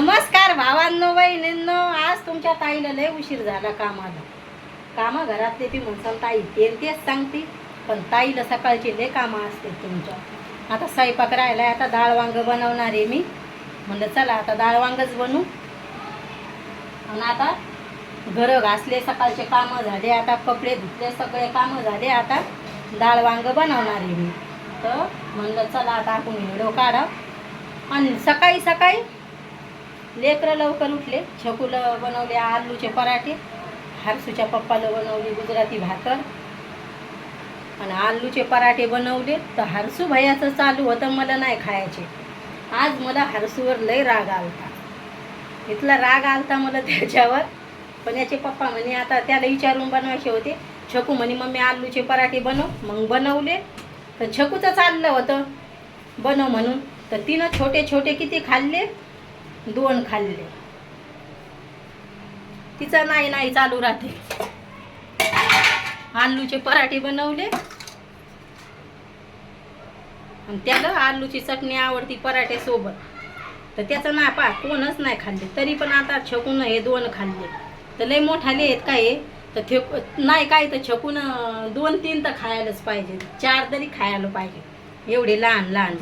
नमस्कार भावांनो बहिणींनो. आज तुमच्या ताईला लय उशीर झाला कामाला. कामं घरातले ती म्हणसाल ताई. तेल तेच सांगते पण ताईला सकाळची लय कामं असते तुमच्या. आता स्वयंपाक राहिला आता डाळ वांग बनवणार आहे मी. म्हणलं चला आता डाळ वांगच बनू. आणि आता घरं घासले सकाळचे कामं झाले आता कपडे धुतले सगळे कामं झाले आता डाळ वांग बनवणार आहे मी. तर म्हणलं चला आता आपण व्हिडिओ काढा आणि सकाळी सकाळी लेकरं लवकर उठले छकुला बनवले आलूचे पराठे हारसूच्या पप्पाला बनवली गुजराती भाकर. आणि आलूचे पराठे बनवले तर हारसू भैयाचं चालू होतं मला नाही खायचे. आज मला हारसूवर लय राग आलता. इथला राग आलता मला त्याच्यावर. पण याचे पप्पा म्हणे आता त्याला विचारून बनवायचे होते. छकू म्हणे मम्मी आलूचे पराठे बनव. मग बनवले. तर छकूचं चाललं होतं. बनव म्हणून. तर तिनं छोटे छोटे किती खाल्ले? दोन खाल्ले. तिचं नाही नाही चालू राहते. आलूचे पराठे बनवले. आणि त्याला आलूची चटणी आवडती पराठे सोबत. तर त्याचं ना पा कोणच नाही खाल्ले. तरी पण आता छकून हे दोन खाल्ले. तर लय मोठाले आहेत काय तर थे नाही काय तर छकून दोन तीन तर खायलाच पाहिजे. चार तरी खायला पाहिजे. एवढे लहान लहान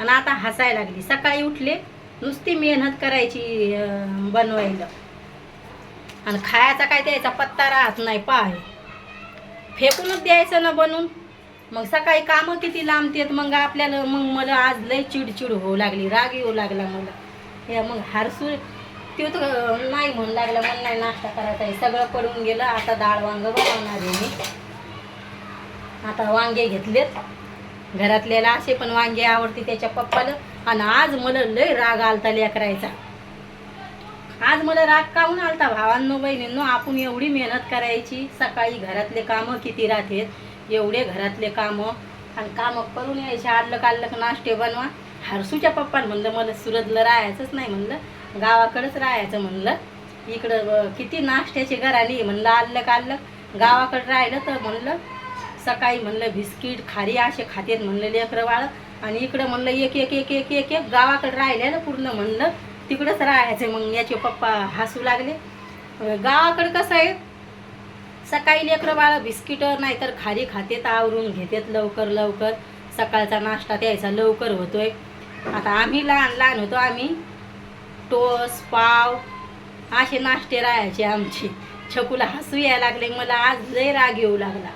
आणि आता हसायला लागली. सकाळी उठले. नुसती मेहनत करायची बनवायला. आणि खायचा काय द्यायचा पत्ता राहत नाही पाय फेकूनच द्यायचं ना बनवून मग सकाळी कामं किती लांबतेत मग आपल्याला मग मला आज लय चिडचिड होऊ लागली राग येऊ लागला मला. या मग हारसू त्यो तर नाही म्हणू लागला मला नाही नाश्ता करायचा आहे. सगळं पडून गेलं आता डाळ वांग बनवणार आहे मी. आता वांगे घेतलेत. घरातल्याला असे पण वांगे आवडते त्याच्या पप्पाला. आणि आज मला लय राग आलता लेकरायचा. आज मला राग काहून आलता? भावांनो बहिणींनो आपण एवढी मेहनत करायची. सकाळी घरातले कामं किती राहतात एवढे घरातले कामं. आणि कामं करून यायचे आडलं काढलं नाश्ते बनवा. हरसूच्या पप्पान म्हणलं मला सुरतला राहायचंच नाही म्हणलं. गावाकडंच राहायचं म्हणलं. इकडं किती नाश्त्याचे घराने म्हणलं. आल्लं काढलं गावाकडं राहिलं तर म्हणलं. सकाळी म्हणलं बिस्किट खारी असे खातेत म्हणलं लेकरं वाळत आणि इकडं म्हणलं एक एक एक एक एक एक गावाकडं राहिले ना पूर्ण म्हणलं. तिकडंच राहायचं मग. याचे पप्पा हसू लागले. गावाकडं कसं आहे? सकाळी लेकरं बाळ बिस्किटं नाहीतर खारी खातेत आवरून घेतात लवकर लवकर. सकाळचा नाश्ता द्यायचा लवकर होतोय. आता आम्ही लहान लहान होतो. आम्ही टोस पाव असे नाश्ते राहायचे आमचे. छकूला हसू यायला लागले. मला आज लय राग येऊ लागला.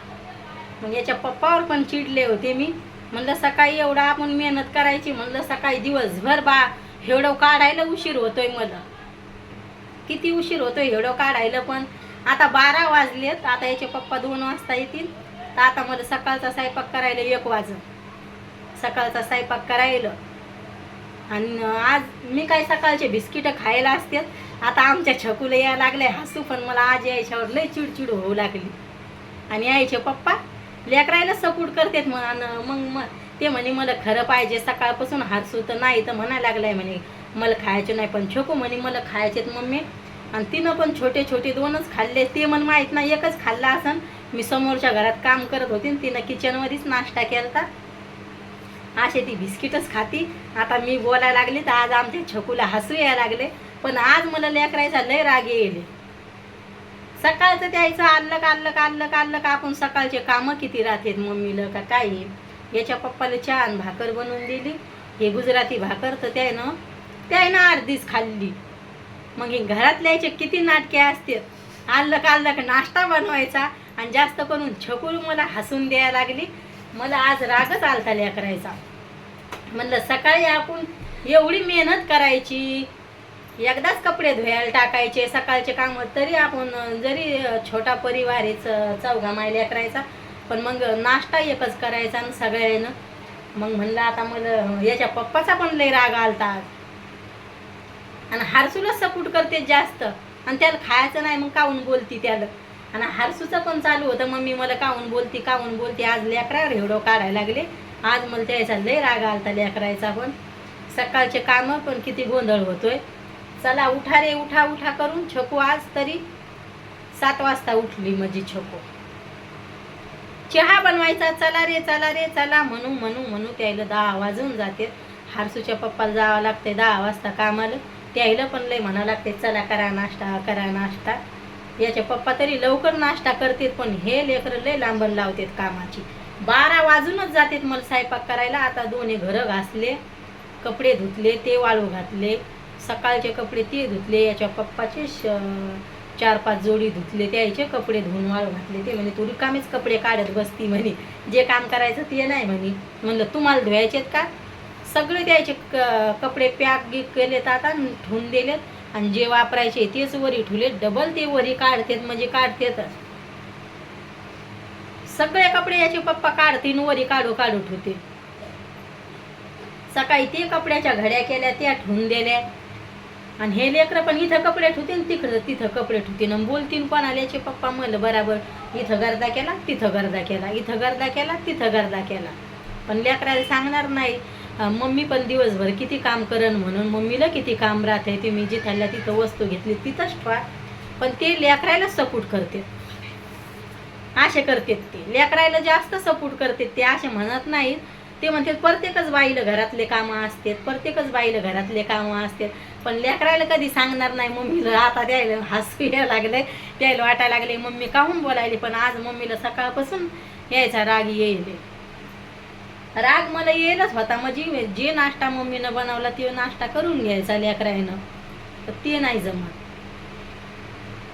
मग याच्या पप्पावर पण चिडले होते मी. म्हणलं सकाळी एवढा आपण मेहनत करायची म्हणलं सकाळी दिवसभर बा हेवढं काढायला उशीर होतोय मला. किती उशीर होतोय हेवढं काढायला पण. आता बारा वाजलेत आता याचे पप्पा दोन वाजता येतील. तर आता मला सकाळचा स्वयंपाक करायला एक वाज सकाळचा स्वयंपाक करायला. आणि आज मी काय सकाळचे बिस्किटं खायला असतात. आता आमच्या छकूला यायला लागले हसू पण मला आज यायच्यावर लय चिडचिड होऊ लागली. आणि यायचे पप्पा लेकरायला सपोर्ट करतात मग मग मग ते म्हणे मला खरं पाहिजे सकाळपासून हात तर नाही. तर म्हणायला लागलाय म्हणे मला खायचे नाही पण छकू म्हणे मला खायचेत मम्मी. आणि तिनं पण छोटे छोटे दोनच खाल्ले ते मला माहीत नाही एकच खाल्ला असन. मी समोरच्या घरात काम करत होती तिनं किचनमध्येच नाश्ता केलता. असे ती बिस्किटच खाती. आता मी बोलायला लागली तर आज आमच्या छकूला हसू यायला लागले. पण आज मला लेकरायचा लय राग येईल. सकाळचं द्यायचं आल्लं का आणलं का आल्लं का का आपण सकाळचे कामं किती राहतात मम्मीला का काय? याच्या पप्पाला चहा आणि भाकर बनवून दिली. हे गुजराती भाकर तर त्यानं त्यानं अर्धीच खाल्ली. मग हे घरातल्या याचे किती नाटके असते आल्लं का का नाश्ता बनवायचा. आणि जास्त करून छकूल मला हसून द्यायला लागली. मला आज रागच आलता करायचा म्हणलं सकाळी आपण एवढी मेहनत करायची. एकदाच कपडे धुवायला टाकायचे सकाळचे काम तरी आपण जरी छोटा परिवार आहे चौघा मायल्या करायचा पण मग नाश्ता एकच करायचा आणि सगळ्यानं. मग म्हणलं आता मला याच्या पप्पाचा पण लई राग आलता. आज. आणि हारसूलाच सपोर्ट करते जास्त. आणि त्याला खायचं नाही मग काहून बोलती त्याला? आणि हारसूचं पण चालू होतं मम्मी मला काहून बोलती काहून बोलती आज लेकरा एवढं काढायला लागले. आज मला त्याचा लई राग आलता लेकरायचा पण. सकाळचे कामं पण किती गोंधळ होतोय. चला उठा रे उठा उठा करून छकू आज तरी. सात वाजता उठली माझी छकू. चहा बनवायचा चला रे चला रे चला म्हणू म्हणू म्हणू त्याला दहा वाजून जाते. हारसूच्या पप्पाला जावं लागते दहा वाजता कामाला. त्याला पण लय म्हणा लागते चला करा नाश्ता करा नाश्ता. याचे पप्पा तरी लवकर नाश्ता करतात पण हे लेकरं लय लांबण लावतात कामाची. बारा वाजूनच जातात मला स्वयंपाक करायला. आता दोन्ही घरं घासले कपडे धुतले ते वाळू घातले. सकाळचे कपडे ते धुतले याच्या पप्पाचे श चार पाच जोडी धुतले त्याचे कपडे धुवून वाळू घातले. ते म्हणे तू रिकामेच कपडे काढत बसती म्हणे. जे काम करायचं ते नाही म्हणे. म्हणलं तुम्हाला धुवायचेत का? सगळे द्यायचे क- कपडे पॅक गिक केलेत आता आणि ठेवून दिलेत. आणि जे वापरायचे तेच वरी ठुले डबल ते वरी काढतेत म्हणजे काढतेतच. सगळे कपडे याचे पप्पा काढतीन वरी काढू काढू ठेवते. सकाळी ते कपड्याच्या घड्या केल्या त्या ठेवून दिल्या. आणि हे लेकरं पण इथं कपडे ठुतीन तिकडं तिथं कपडे ठुतीन आणि बोलतील पण आल्याचे पप्पा म्हणलं बराबर इथं गर्दा केला तिथं गर्दा केला इथं गर्दा केला तिथं गर्दा केला. पण लेकराला सांगणार नाही मम्मी पण दिवसभर किती काम करण म्हणून मम्मीला किती काम राहते तुम्ही जिथल्या तिथं वस्तू घेतली तिथंच ठेवा. पण ते लेकरायला सपोर्ट करते असे करतात ते. लेकरायला जास्त सपोर्ट करतात ते असे म्हणत नाहीत. ते म्हणतात प्रत्येकच बाईला घरातले कामं असतात प्रत्येकच बाईला घरातले कामं असतात. पण लेकरायला कधी सांगणार नाही मम्मीला आता द्यायला हसू यायला लागले द्यायला वाटायला लागले मम्मी काहून बोलायली? पण आज मम्मीला सकाळपासून यायचा राग येईल. राग मला येईलच होता म्हणजे जे नाश्ता मम्मीनं बनवला ते नाश्ता करून घ्यायचा लेकरायनं. तर ते नाही जमत.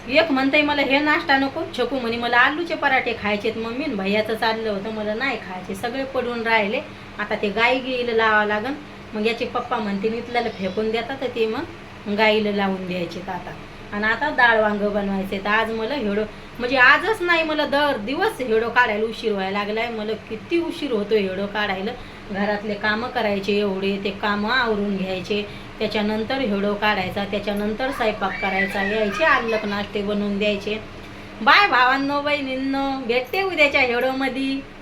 एक म्हणते मला हे नाश्ता नको छकू म्हणे मला आलूचे पराठे खायचेत मम्मी भैयाचं चाललं होतं मला नाही खायचे सगळे पडून राहिले आता ते गाई गिईला लावा लागन मग याचे पप्पा म्हणते मी फेकून देतात तर ते मग गाईला लावून द्यायचे आता. आणि आता डाळ वांग बनवायचे तर आज मला हेडो म्हणजे आजच नाही मला दर दिवस हेडो काढायला उशीर व्हायला लागलाय मला किती उशीर होतो हेडो काढायला. घरातले कामं करायचे एवढे ते कामं आवरून घ्यायचे. त्याच्यानंतर हेडो काढायचा त्याच्यानंतर स्वयंपाक करायचा यायचे आल्लक नाश्ते बनवून द्यायचे. बाय भावांनो बहिणींनो भेटते उद्याच्या हेडोमध्ये.